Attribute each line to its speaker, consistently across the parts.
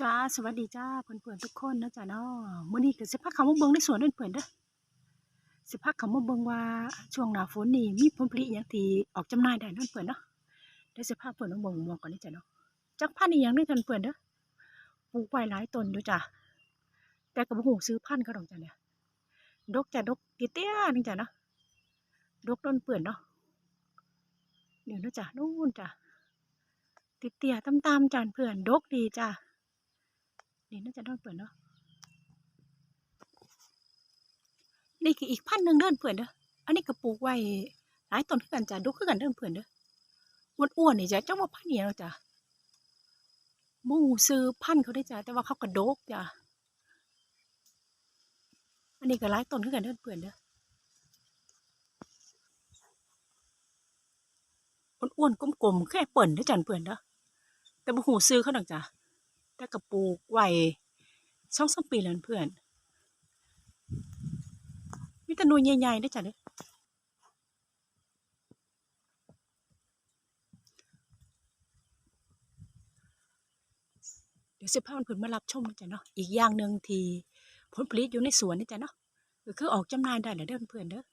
Speaker 1: จ้าสวัสดีจ้าเพื่อนๆทุกคนนะจ้าเนาะมื้อนี้ก็สิพาเขามาเบิ่งในสวนเด้อเพื่อนเด้อสิพาเขามาเบิ่งว่าช่วงหน้าฝนนี่มีผลผลิตหยังที่ออกจำหน่ายได้เนั่นเพื่อนเนาะเดี๋ยวสิพาเพื่อนมาเบิ่งหมวกก่อนนี่จ้าเนาะจักพันธุ์อีหยังนี่ท่านเพื่อนเด้อปลูกไว้หลายต้นอยู่จ้าแต่ก็บ่ฮู้ซื้อพันธุ์เขาดอกจ้าเนี่ยดกจ้ะดกเตี้ยนึงจ้าเนาะดกต้นเปื่อนเนาะเดี๋ยวนะจ้ะนู่นจ้ะเตี้ยต่ำๆจ้าเพื่อนดกดีจ้า นี่น่าจะโดนเปิดเนาะนี่คืออีกพันธุ์หนึ่งเดินเพื่อนเด้ออันนี้ก็ปลูกไว้หลายต้นคือกันจ้ะดูคือกันเดินเพื่อนเด้ออ้วนๆนี่จ้ะจังว่าพันธุ์เนี่ยเราจ้ะหมู่ซื้อพันธุ์เขาได้จ้ะแต่ว่าเขากระโดกจ้ะอันนี้ก็หลายต้นคือกันเดินเพื่อนเด้ออ้วนๆกลมๆแค่เปิ่นเด้จ้ะเพื่อนเด้อแต่บ่หูซื้อเขาดอกจ้ะ แต่กระปลูกไว้ช่องสมปีแล้วเพื่อนมีแต่หน่วยใหญ่ๆได้จ้ะเด้อเดี๋ยวสิพาเพื่อนมารับชมนะจ้ะเนาะอีกอย่างหนึ่งที่ผลผลิตอยู่ในสวนนี่จ้ะเนาะก็คือออกจำหน่ายได้แล้วเด้อเพื่อนเด้อ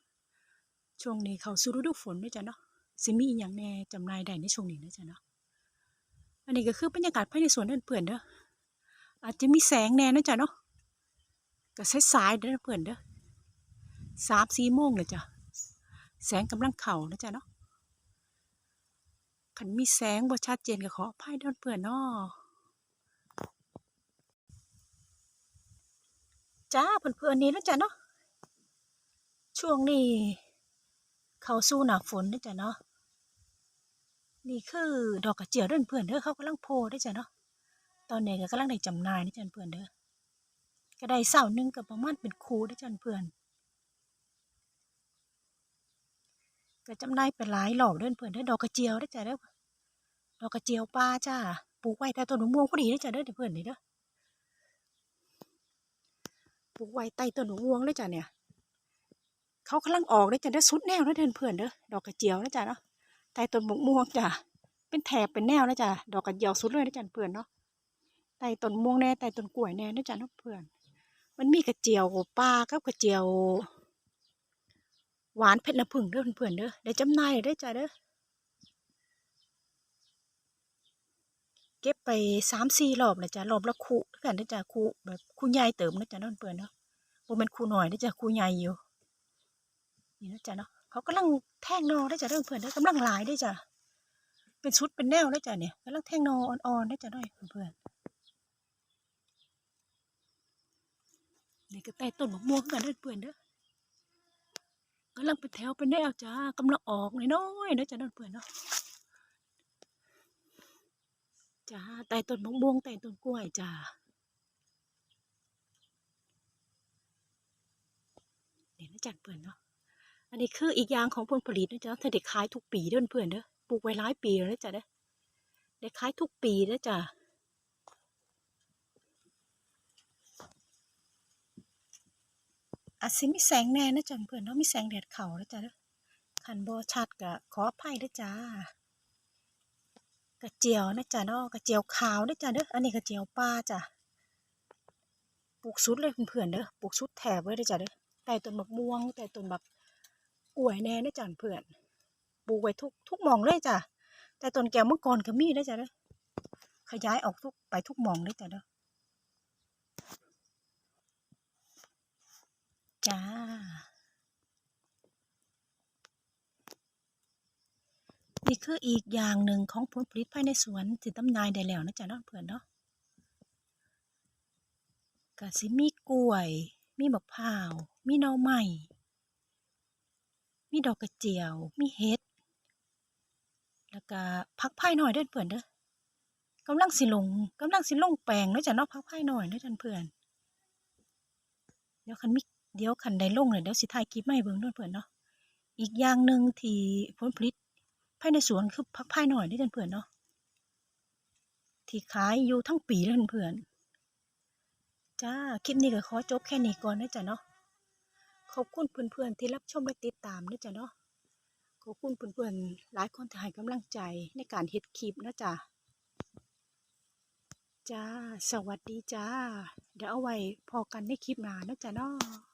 Speaker 1: ช่วงนี้เขาสู่ฤดูฝนด้วยจ้ะเนาะสิมีอย่างแน่จำหน่ายได้ในช่วงนี้นะจ้ะเนาะ อันนี้ก็คือบรรยากาศภายในสวนเด้อเพื่อนเด้ออาจจะมีแสงแน่นะจ๊ะเนาะก็สายๆเด้อเพื่อนเด้อสามสี่โมงเลยจ้ะแสงกำลังเข่านะจ๊ะเนาะขันมีแสงบ่ชัดเจนก็ขอภัยเด้อเพื่อนเนาะจ้าเพื่อนๆนี่นะจ๊ะเนาะช่วงนี้ เข้าสู่หนาฝนนะจ๊ะเนาะ นี่คือดอกกระเจียวเด้อเพื่อนเด้อเขากำลังโพได้จ้ะเนาะตอนนี้ก็กำลังได้จำหน่ายนี่จันเพื่อนเด้อก็ได้เสาหนึ่งก็ประมาณเป็นคูได้จันเพื่อนก็จำหน่ายไปหลายหลอกเด้อเพื่อนเด้อดอกกระเจียวได้จ้ะเด้อดอกกระเจียวปลาจ้าปลูกไว้ใต้ต้นมะม่วงพอดีได้จ้ะเด้อเพื่อนนี่เด้อปลูกไว้ใต้ต้นมะม่วงเลยจ้ะเนี่ยเขากำลังออกได้จ้ะเด้อสุดแนวเด้อเพื่อนเด้อดอกกระเจียวนะจ้ะเนาะใต้ต้นมะม่วงจ้ะ เป็นแถบเป็นแนวนะจ้ะดอกกระเจียวสุดเลยนะจ้ะเพื่อนเนาะไต่ต้นม่วงแน่ไต่ต้นกล้วยแน่นะจ๊ะน้องเพื่อน มันมีกระเจียวปลากับกระเจียว หวานเผ็ดละผึ่งเด้อเพื่อนเด้อได้จำนายได้จ้ะเด้อเก็บไปสามสี่รอบเลยจ้ะรอบละคู่กันเด้จ้ะคู่แบบคู่ใหญ่เติมนะจ๊ะน้องเพื่อนเนาะบ่แม่นคู่หน้อยนะจ๊ะคู่ใหญ่อยู่นี่นะจ๊ะเนาะเขากำลังแท่งนอได้จ้ะเด้อเพื่อนเด้กำลังหลายได้จ้ะ เป็นชุดเป็นแนวได้อจ้ะเนี่ยกำลังแทงนออ่อนๆได้จ้ะน้อยเพื่อนๆนี่ก็ใต้ต้นมะม่วงกันเด้อเพื่อนเด้อกำลังเป็นแถวเป็นแนวจ้ากำลังออกน้อยๆเด้อจ้าเด้อเพื่อนเนาะจ้าใต้ต้นมะม่วงใต้ต้นกล้วยจ้าเนี่ยนะจ๊ะเพื่อนเนาะอันนี้คืออีกอย่างของผลผลิตนะจ๊ะถ้าได้ขายทุกปีเด้อเพื่อนเด้อ ปลูกไว้หลายปีแล้วจ๊ะเด้อได้ขายทุกปีเด้อจ้าอาจสิมีแสงแน่นะจ๊ะเพื่อนเนาะมีแสงแดดเข้านะจ๊ะเด้อคันโบชัดก็ขออภัยเด้อจ้ากระเจียวนะจ๊ะเนาะกระเจียวขาวนะจ๊ะเด้ออันนี้กระเจียวปลาจ้ะปลูกสุดเลยเพื่อนเด้อปลูกสุดแถบไว้เด้อจ้ะเด้อใต้ต้นบักม่วงใต้ต้นบักกล้วยแน่นะจ๊ะเพื่อน ปลูกไว้ทุกทุกมองเลยจ้ะใต้ต้นแก้วมังกรก็มีเด้จ้ะเด้อขยายออกทุกไปทุกมองเลยจ้ะเด้อจ้านี่คืออีกอย่างหนึ่งของผลผลิตภายในสวนที่ตำนายได้แล้วนะจ๊ะเนาะเพื่อนเนาะก็สิมีกล้วย มีมะพร้าว มีหน่อไม้มีดอกกระเจียว มีเห็ด แล้วก็ผักไผ่หน่อยเด้อเพื่อนเด้อกำลังสิลงกำลังสิลงแปลงเนาะจ๊ะเนาะผักไผ่หน่อยเด้อท่านเพื่อน เดี๋ยวคันมีเดี๋ยวคันได้ลงเลยเดี๋ยวสิถ่ายคลิปมาให้เบิ่งเด้วยเพื่อนเนาะอีกอย่างหนึ่งที่ผลผลิตภายในสวนคือพักภายหน่อยได้อเพื่อนเนาะที่ขายอยู่ทั้งปีเลยเพื่อนจ้าคลิปนี้ก็ขอจบแค่นี้ก่อนนะจ๊ะเนาะขอบคุณเพื่อนๆที่รับชมและติดตามนะจ๊ะเนาะ ขอบคุณเพื่อนๆหลายคนที่ให้กำลังใจในการเฮ็ดคลิปนะจ๊ะจ้า สวัสดีจ้า เดี๋ยวเอาไว้พอกันในคลิปหน้าเนะจ๊ะเนาะ